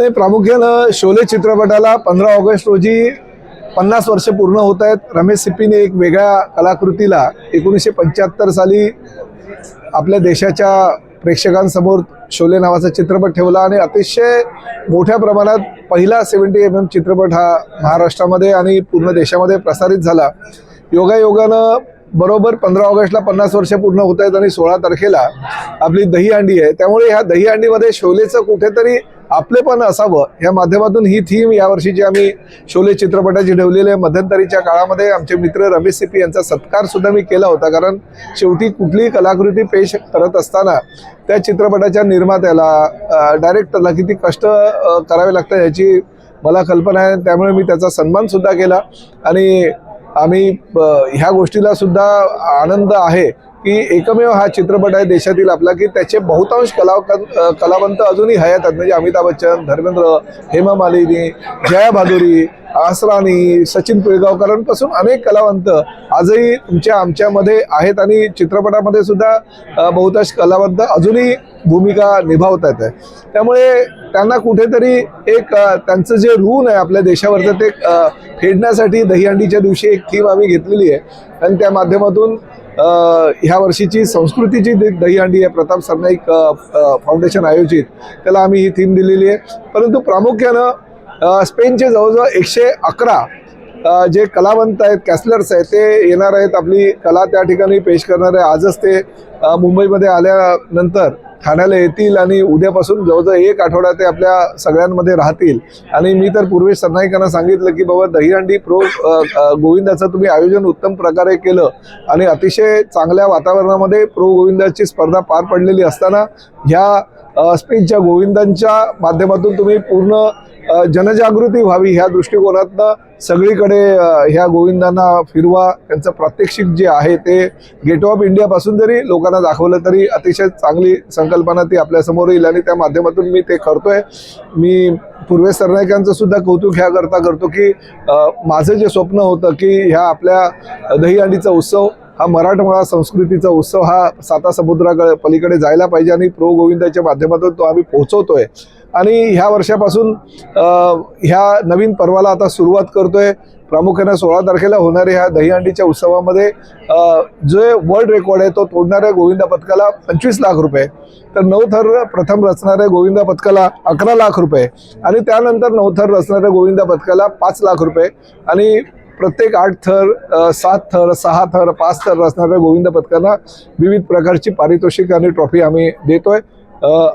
नाही, प्रामुख्यानं शोले चित्रपटाला पंधरा ऑगस्ट रोजी पन्नास वर्ष पूर्ण होत आहेत. रमेश सिप्पीने एक वेगळ्या कलाकृतीला एकोणीसशे पंच्याहत्तर साली आपल्या देशाच्या प्रेक्षकांसमोर शोले नावाचा चित्रपट ठेवला आणि अतिशय मोठ्या प्रमाणात पहिला सेवन्टी एम एम चित्रपट हा महाराष्ट्रामध्ये आणि पूर्ण देशामध्ये प्रसारित झाला. योगायोगानं बरोबर पंधरा ऑगस्टला पन्नास वर्ष पूर्ण होत आहेत आणि सोळा तारखेला आपली दहीहंडी आहे. त्यामुळे ह्या दहीहंडीमध्ये शोलेचं कुठेतरी आपलेपण असावं. या माध्यमातून ही थीम यावर्षी जी आम्ही शोले चित्रपटाची ठेवलेली आहे मध्यंतरीच्या काळामध्ये आमचे मित्र रमेश सिपी यांचा सत्कार सुद्धा मी केला होता. कारण शेवटी कुठलीही कलाकृती पेश करत असताना त्या चित्रपटाच्या निर्मात्याला डायरेक्टरला किती कष्ट करावे लागतात याची मला कल्पना आहे. त्यामुळे मी त्याचा सन्मान सुद्धा केला. आणि आम्ही ह्या गोष्टीला सुद्धा आनंद आहे. की एकमेव हा चित्रपट आहे देशातील आपला की त्याचे बहुतांश कला कलावंत अजूनही हयात आहेत. म्हणजे अमिताभ बच्चन धर्मेंद्र हेमा मालिनी जया भादुरी आसरानी सचिन पिळगावकरांपासून अनेक कलावंत आजही तुमच्या आमच्यामध्ये आहेत आणि चित्रपटामध्ये सुद्धा बहुतांश कलावंत अजूनही भूमिका निभावत आहेत. त्यामुळे त्यांना कुठेतरी एक त्यांचं जे ऋण आहे आपल्या देशावरचं ते फेडण्यासाठी दहीहंडीच्या दिवशी एक थीम आम्ही घेतलेली आहे. आणि त्या माध्यमातून ह्या वर्षीची संस्कृतीची दहीहंडी आहे प्रताप सरनाईक फाउंडेशन आयोजित त्याला आम्ही ही थीम दिलेली आहे. परंतु प्रामुख्यानं स्पेनचे जवळजवळ एकशे अकरा जे कलावंत आहेत कॅसलर्स आहेत ते येणार आहेत आपली कला त्या ठिकाणी पेश करणार. आहे आजच ते मुंबईमध्ये आल्यानंतर ठाण्याला येतील आणि उद्यापासून जवळजवळ एक आठवडा ते आपल्या सगळ्यांमध्ये राहतील. आणि मी तर पूर्वी सरनाईकांना सांगितलं की बाबा दहीहंडी प्रो गोविंदाचं तुम्ही आयोजन उत्तम प्रकारे केलं. आणि अतिशय चांगल्या वातावरणामध्ये प्रो गोविंदाची स्पर्धा पार पडलेली असताना ह्या स्पेनच्या गोविंदांच्या माध्यमातून तुम्ही पूर्ण जनजागृती व्हावी ह्या दृष्टिकोनातनं सगळीकडे ह्या गोविंदांना फिरवा त्यांचं प्रात्यक्षिक जे आहे ते गेट ऑफ इंडियापासून जरी लोकांना दाखवलं तरी अतिशय चांगली संकल्पना ती आपल्यासमोर येईल आणि त्या माध्यमातून मी ते करतोय. मी पूर्वेश सरनाईकांचं सुद्धा कौतुक ह्याकरता करतो की माझं जे स्वप्न होतं की ह्या आपल्या दहीहंडीचा उत्सव हा मराठमोळा संस्कृतीचा उत्सव हा साता समुद्राकडे पलीकडे जायला पाहिजे आणि प्रो गोविंदाच्या माध्यमातून तो आम्ही पोहोचवतोय. आणि ह्या वर्षापासून ह्या नवीन पर्वाला आता सुरुवात करतोय. प्रामुख्याने सोळा तारखेला होणाऱ्या ह्या दहीहंडीच्या उत्सवामध्ये जे जो वर्ल्ड रेकॉर्ड आहे तो तोडणाऱ्या गोविंदा पथकाला पंचवीस लाख रुपये. तर नऊ थर प्रथम रचणाऱ्या गोविंदा पथकाला अकरा लाख रुपये. आणि त्यानंतर नऊ थर रचणाऱ्या गोविंदा पथकाला पाच लाख रुपये. आणि प्रत्येक आठ थर सात थर सहा थर पाच थर रचणाऱ्या गोविंद पथकांना विविध प्रकारची पारितोषिक आणि ट्रॉफी आम्ही देतोय.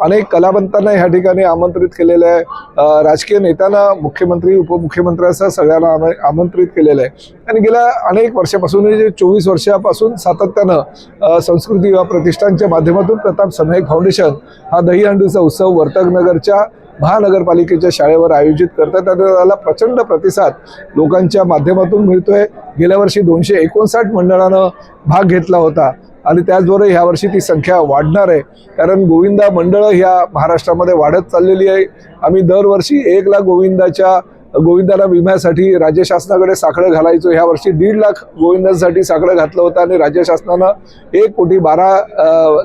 अनेक कलावंतांना ह्या ठिकाणी आमंत्रित केलेलं आहे. राजकीय नेत्यांना मुख्यमंत्री उपमुख्यमंत्र्यांसह सगळ्यांना आम- आमंत्रित केलेलं आहे. आणि गेल्या अनेक वर्षापासून जे चोवीस वर्षापासून सातत्यानं संस्कृती युवा प्रतिष्ठानच्या माध्यमातून प्रताप सरनाईक फाउंडेशन हा दहीहंडीचा उत्सव वर्तकनगरच्या महानगरपालिकेच्या शाळेवर आयोजित करतात. आणि त्याला प्रचंड प्रतिसाद लोकांच्या माध्यमातून मिळतोय. गेल्या वर्षी दोनशे एकोणसाठ मंडळानं भाग घेतला होता. आणि त्याचबरोबर ह्या वर्षी ती संख्या वाढणार आहे. कारण गोविंदा मंडळं ह्या महाराष्ट्रामध्ये वाढत चाललेली आहे. आम्ही दरवर्षी एक लाख गोविंदाच्या गोविंदाला विम्यासाठी राज्य शासनाकडे साखळं घालायचो. ह्या वर्षी दीड लाख गोविंदांसाठी साखळं घातलं होतं आणि राज्य शासनानं एक कोटी बारा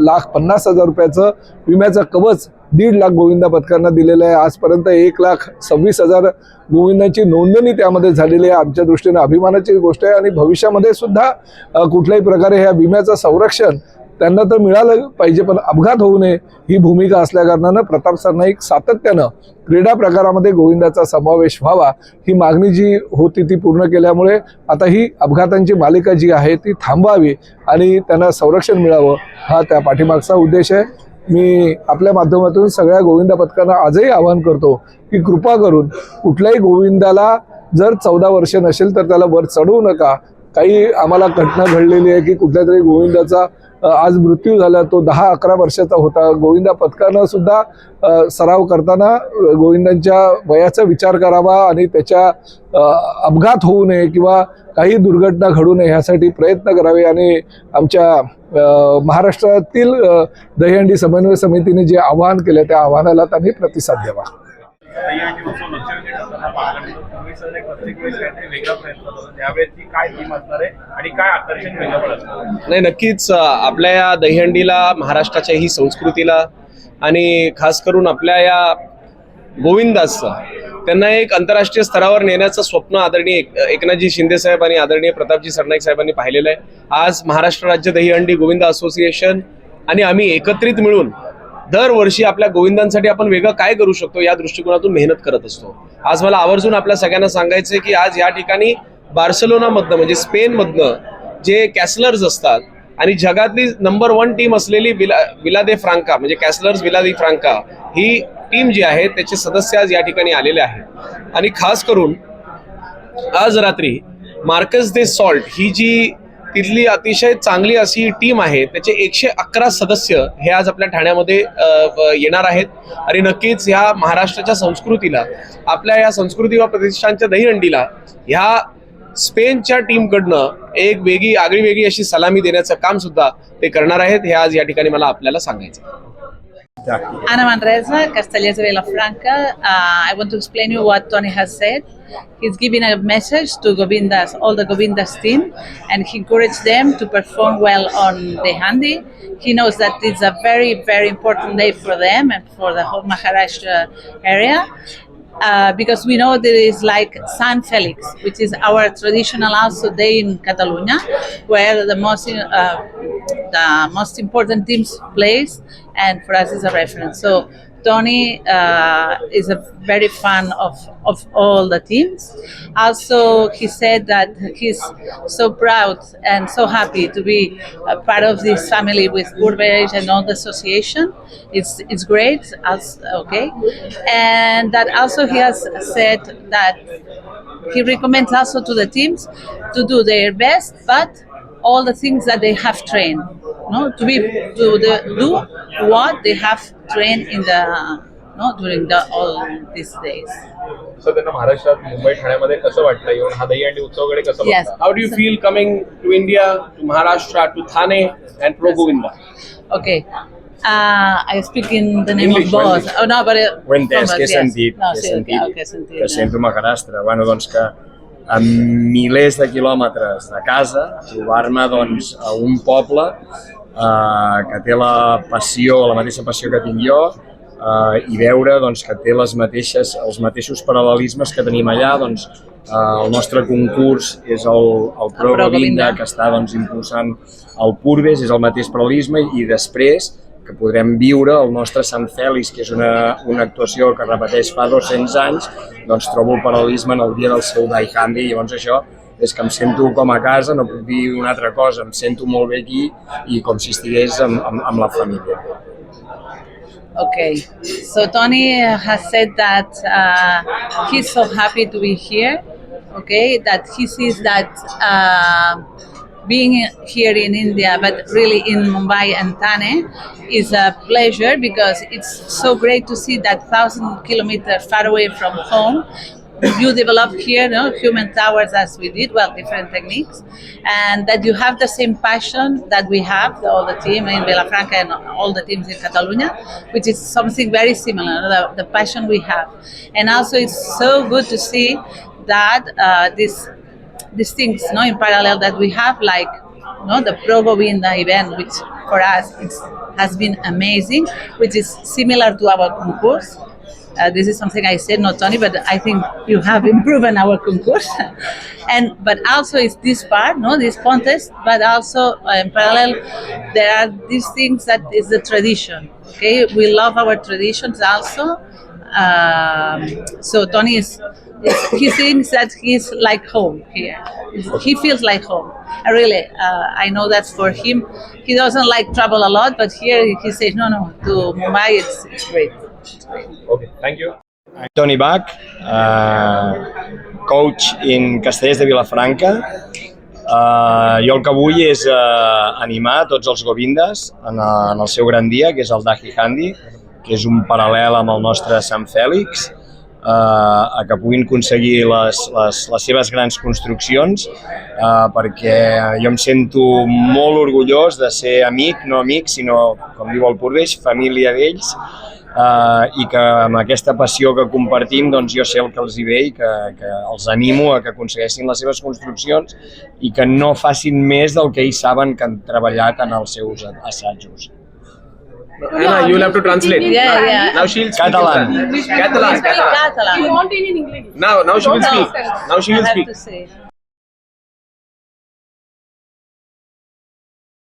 लाख पन्नास हजार रुपयाचं विम्याचं कवच दीड लाख गोविंदा पथकांना दिलेलं आहे. आजपर्यंत एक लाख सव्वीस हजार गोविंदांची नोंदणी त्यामध्ये झालेली आहे. आमच्या दृष्टीने अभिमानाची गोष्ट आहे आणि भविष्यामध्ये सुद्धा कुठल्याही प्रकारे ह्या विम्याचं संरक्षण त्यांना तर मिळालं पाहिजे पण अपघात होऊ नये ही भूमिका असल्याकारणानं प्रताप सरनाईक सातत्यानं क्रीडा प्रकारामध्ये गोविंदाचा समावेश व्हावा ही मागणी जी होती ती पूर्ण केल्यामुळे आता ही अपघातांची मालिका जी आहे ती थांबवावी आणि त्यांना संरक्षण मिळावं हा त्या पाठीमागचा उद्देश आहे. मी आपल्या माध्यमातून सगळ्या गोविंदा पथकांना आजही आवाहन करतो की कृपा करून कुठल्याही गोविंदाला जर चौदा वर्ष नसेल तर त्याला वर चढवू नका. काही आम्हाला घटना घडलेली आहे की कुठल्या तरी गोविंदाचा आज मृत्यू झाला तो दहा अकरा वर्षाचा होता. गोविंदा पथकानं सुद्धा सराव करताना गोविंदांच्या वयाचा विचार करावा आणि त्याच्या अपघात होऊ नये किंवा काही दुर्घटना घडू नये ह्यासाठी प्रयत्न करावे आणि आमच्या महाराष्ट्रातील दहीहंडी समन्वय समितीने जे आवाहन केलं त्या आव्हानाला त्यांनी प्रतिसाद द्यावा. दहीहंडी प्रत्येक वेळेस काहीतरी वेगळा प्रयत्न करतो ती काय थीम असणार आहे आणि काय आकर्षण वेगळं असणार नाही नक्कीच आपल्या या दहीहंडीला महाराष्ट्राच्या ही संस्कृतीला आणि खास करून आपल्या या गोविंदासचं त्यांना एक आंतरराष्ट्रीय स्तरावर नेण्याचं स्वप्न आदरणीय एकनाथजी शिंदे साहेब आणि आदरणीय प्रतापजी सरनाईक साहेबांनी पाहिलेलं आहे. आज महाराष्ट्र राज्य दहीहंडी गोविंदा असोसिएशन आणि आम्ही एकत्रित मिळून दरवर्षी आपल्या गोविंदांसाठी आपण वेगळं काय करू शकतो या दृष्टिकोनातून मेहनत करत असतो. आज मला आवर्जून आपल्या सगळ्यांना सांगायचं आहे की आज या ठिकाणी बार्सलोनामधनं म्हणजे स्पेनमधनं जे कॅसलर्स असतात आणि जगातली नंबर वन टीम असलेली विला विला दे फ्रांका म्हणजे कॅसलर्स विला दे फ्रांका ही टीम जी आहे त्याचे सदस्य आज या ठिकाणी आलेले आहेत. आणि खास करून आज रात्री मार्कस दे सॉल्ट ही जी तिथली अतिशय चांगली अशी टीम आहे. त्याचे एकशे अकरा सदस्य हे आज आपल्या ठाण्यामध्ये येणार आहेत. आणि नक्कीच ह्या महाराष्ट्राच्या संस्कृतीला आपल्या या संस्कृती व प्रतिष्ठानच्या दहीहंडीला ह्या स्पेनच्या टीमकडनं एक वेगळी आगळी वेगळी अशी सलामी देण्याचं काम सुद्धा ते करणार आहेत. हे आज या ठिकाणी मला आपल्याला सांगायचं आहे. Ana Manresa, Castellers de Vilafranca. Uh, I want to explain you what Tony has said. He's giving a message to Govindas, all the Govindas team, and he encouraged them to perform well on the handi. He knows that it's a very, very important day for them and for the whole Maharashtra area. Uh, because we know there is like San Felix, which is our traditional also day in Catalonia, where the most uh, the most important teams plays, and for us is a reference. So Tony uh, is a very fan of of all the teams. Also, he said that he's so proud and so happy to be a part of this family with Burbage and all the association. It's it's great. As, okay, and that also he has said that he recommends also to the teams to do their best, but all the things that they have trained, no, to be to the, do what they have trained in the no during the all these days. Sir त्यांना महाराष्ट्रात मुंबई ठाण्यामध्ये कसं वाटलं येऊन हा दहीहंडी उत्सव वगैरे कसं Yes. बघता? How do you feel coming to India, to Maharashtra, to Thane and Pro Govinda? Okay. Uh, I speak in the name English, of both. English. Oh no, but uh, Ho he entès, from que he us, yes. sentit, No, que he sí, sentit, okay, okay, sentit, que eh. sento Maharashtra. Bueno, doncs que a milers de quilòmetres de casa, trobar-me doncs, a un poble eh, que té la passió, la mateixa passió que tinc jo, eh, i veure doncs, que té les mateixes, els mateixos paral·lelismes que tenim allà, doncs, eh, el nostre concurs és el, el Pro Govinda, que està doncs, impulsant el Purves, és el mateix paral·lelisme, i després que podrem viure el nostre Sant Fèlix, que és una, una actuació que repeteix fa 200 anys, doncs trobo el paral·lelisme en el dia del seu Dai Handi, i llavors això és que em sento com a casa, no puc dir una altra cosa, em sento molt bé aquí i com si estigués amb, amb, amb la família. Okay, so Tony has said that uh, he's so happy to be here. Okay, that he sees that uh, being here in India, but really in Mumbai and Thane, is a pleasure because it's so great to see that thousand kilometers far away from home. You develop here no, human towers as we did, well, different techniques, and that you have the same passion that we have, all the team in Vilafranca and all the teams in Catalonia, which is something very similar, the, the passion we have. And also, it's so good to see that uh, this these things no in parallel that we have like no the pro Govinda event which for us has been amazing which is similar to our concourse. Uh, this is something I said not Tony but I think you have improved our concourse. And but also it's this part no this contest but also uh, in parallel there are these things that is the tradition okay? We love our traditions also Um, so Tony is, he seems that he's like home here. He feels like home. I really, uh, I know that's for him. He doesn't like travel a lot, but here he says, no, no, to Mumbai it's, it's great. It's great. Okay, thank you. I'm Tony Bach, uh, coach in Castellers de Vilafranca. Uh, jo el que vull és uh, animar tots els Govindes en, en el seu gran dia, que és el Dahi Handi, que és un paral·lel amb el nostre Sant Fèlix, uh, a que puguin aconseguir les, les, les seves grans construccions, uh, perquè jo em sento molt orgullós de ser amic, no amic, sinó, com diu el Purveix, família d'ells, uh, i que amb aquesta passió que compartim doncs jo sé el que els hi ve i que, que els animo a que aconsegueixin les seves construccions i que no facin més del que ells saben que han treballat en els seus assajos. Anna, you'll have to translate. Yeah, now, yeah. Now she'll speak Catalan. Catalan. Catalan. Catalan. Now, now she will speak. Now she will speak.